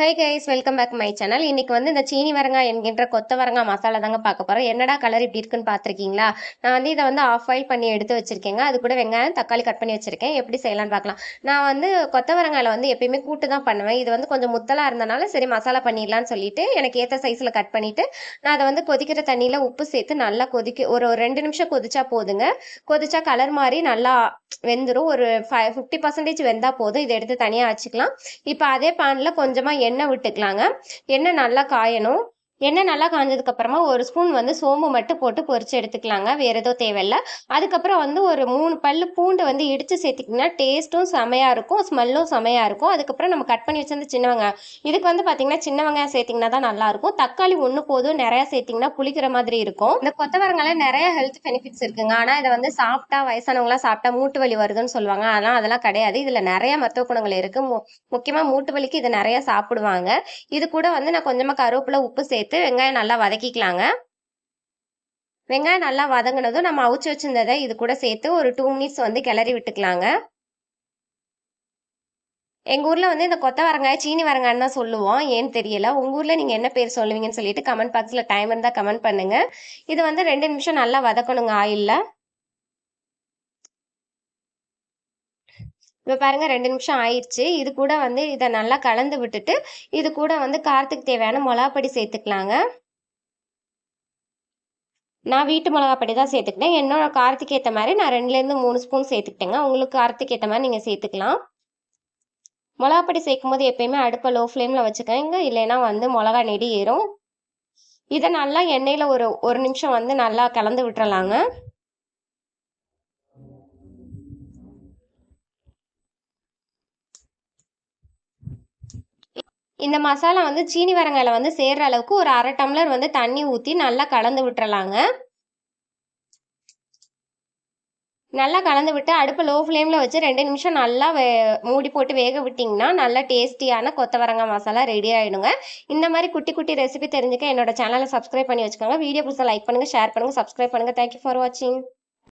Hi guys welcome back my channel இன்னைக்கு வந்து இந்த சீனி வரங்காய் என்கின்ற கொத்தவரங்காய் மசாலா தாங்க பார்க்க போறோம். என்னடா கலர் இப்படி இருக்குன்னு பார்த்துருக்கீங்களா? நான் வந்து இதை வந்து ஆஃப் ஆயில் பண்ணி எடுத்து வச்சிருக்கேங்க. அது கூட வெங்காயம் தக்காளி கட் பண்ணி வச்சிருக்கேன். எப்படி செய்யலாம்னு பார்க்கலாம். நான் வந்து கொத்தவரங்காயில வந்து எப்பயுமே கூட்டு தான் பண்ணுவேன். இது வந்து கொஞ்சம் முத்தலா இருந்தனால சரி மசாலா பண்ணிடலாம்னு சொல்லிட்டு எனக்கு ஏற்ற சைஸ்ல கட் பண்ணிட்டு நான் அதை வந்து கொதிக்கிற தண்ணியில உப்பு சேர்த்து நல்லா கொதிக்க ஒரு ஒரு ரெண்டு நிமிஷம் கொதிச்சா போதுங்க. கொதிச்சா கலர் மாதிரி நல்லா வெந்துடும் ஒரு ஃபைவ் ஃபிஃப்டி பர்சன்டேஜ் வெந்தா போதும். இதை எடுத்து தனியாக வச்சுக்கலாம் இப்போ அதே பானில் கொஞ்சமாக எண்ணெய் விட்டுக்கலாங்க. எண்ணெய் நல்லா காயணும். எண்ணெய் நல்லா காஞ்சதுக்கு அப்புறமா ஒரு ஸ்பூன் வந்து சோம்பு மட்டும் போட்டு பொரிச்சு எடுத்துக்கலாங்க. வேற எதுவும் தேவையில்ல. அதுக்கப்புறம் வந்து ஒரு மூணு பல்லு பூண்டு வந்து இடிச்சு சேர்த்திங்கன்னா டேஸ்ட்டும் செமையா இருக்கும் ஸ்மெல்லும் செமையா இருக்கும். அதுக்கப்புறம் நம்ம கட் பண்ணி வச்சிருந்த சின்ன வெங்காயம். இதுக்கு வந்து பாத்தீங்கன்னா சின்ன வெங்காயம் சேர்த்திங்கன்னா தான் நல்லா இருக்கும். தக்காளி ஒன்று போதும் நிறைய சேர்த்திங்கன்னா புளிக்கிற மாதிரி இருக்கும். இந்த கொத்தவரங்கால நிறைய ஹெல்த் பெனிஃபிட்ஸ் இருக்குங்க. ஆனா இதை வந்து சாப்பிட்டா வயசானவங்களாம் சாப்பிட்டா மூட்டு வலி வருதுன்னு சொல்லுவாங்க. ஆனால் அதெல்லாம் கிடையாது. இதுல நிறைய மருத்துவ குணங்கள் இருக்கு. மு- முக்கியமா மூட்டு வலிக்கு இதை நிறைய சாப்பிடுவாங்க. இது கூட வந்து நான் கொஞ்சமா கருவேப்பிலை உப்பு சேர்த்து வெங்காயம் நல்லா வதக்கிக்கலாங்க. வெங்காயம் நல்லா வதங்கினதும் நம்ம அவிச்சு வச்சிருந்ததை இது கூட சேர்த்து ஒரு டூ மினிட்ஸ் வந்து கிளறி விட்டுக்கலாங்க. எங்கள் ஊரில் வந்து இந்த கொத்த வரங்காய் சீனி வரங்காய்னு தான் சொல்லுவோம். ஏன்னு தெரியல. உங்கள் ஊரில் நீங்கள் என்ன பேர் சொல்லுவீங்கன்னு சொல்லிட்டு கமெண்ட் பாக்ஸில் டைம் இருந்தால் கமெண்ட் பண்ணுங்கள் இது வந்து ரெண்டு நிமிஷம் நல்லா வதக்கணுங்க ஆயிலில். இப்போ பாருங்க ரெண்டு நிமிஷம் ஆயிடுச்சு. இது கூட வந்து இதை நல்லா கலந்து விட்டுட்டு இது கூட வந்து காரத்துக்கு தேவையான மிளகாப்பொடி சேர்த்துக்கலாங்க. நான் வீட்டு மிளகாப்பொடி தான் சேர்த்துக்கிட்டேன். என்னோட காரத்துக்கு ஏற்ற மாதிரி நான் ரெண்டுலேருந்து மூணு ஸ்பூன் சேர்த்துக்கிட்டேங்க. உங்களுக்கு காரத்துக்கு ஏற்ற மாதிரி நீங்கள் சேர்த்துக்கலாம். மிளகாப்பொடி சேர்க்கும் போது எப்பயுமே அடுப்பை லோ ஃப்ளேமில் வச்சுக்கோங்க. இல்லைன்னா வந்து மிளகா நெடி ஏறும். இதை நல்லா எண்ணெயில் ஒரு ஒரு நிமிஷம் வந்து நல்லா கலந்து விட்டுறலாங்க. இந்த மசாலா வந்து சீனி வரங்காயில் வந்து சேர்கிற அளவுக்கு ஒரு அரை டம்ளர் வந்து தண்ணி ஊற்றி நல்லா கலந்து விட்டுறலாங்க. நல்லா கலந்து விட்டு அடுப்பு லோ ஃப்ளேமில் வச்சு ரெண்டு நிமிஷம் நல்லா வே மூடி போட்டு வேக விட்டிங்கன்னா நல்லா டேஸ்டியான கொத்தவரங்காய் மசாலா ரெடி ஆகிடுங்க இந்த மாதிரி குட்டி குட்டி ரெசிபி தெரிஞ்சுக்க என்னோட சேனலை சப்ஸ்கிரைப் பண்ணி வச்சுக்கோங்க. வீடியோ பிடிச்சா லைக் பண்ணுங்கள் ஷேர் பண்ணுங்கள் சப்ஸ்கிரைப் பண்ணுங்கள் தேங்க்யூ ஃபார் வாட்சிங்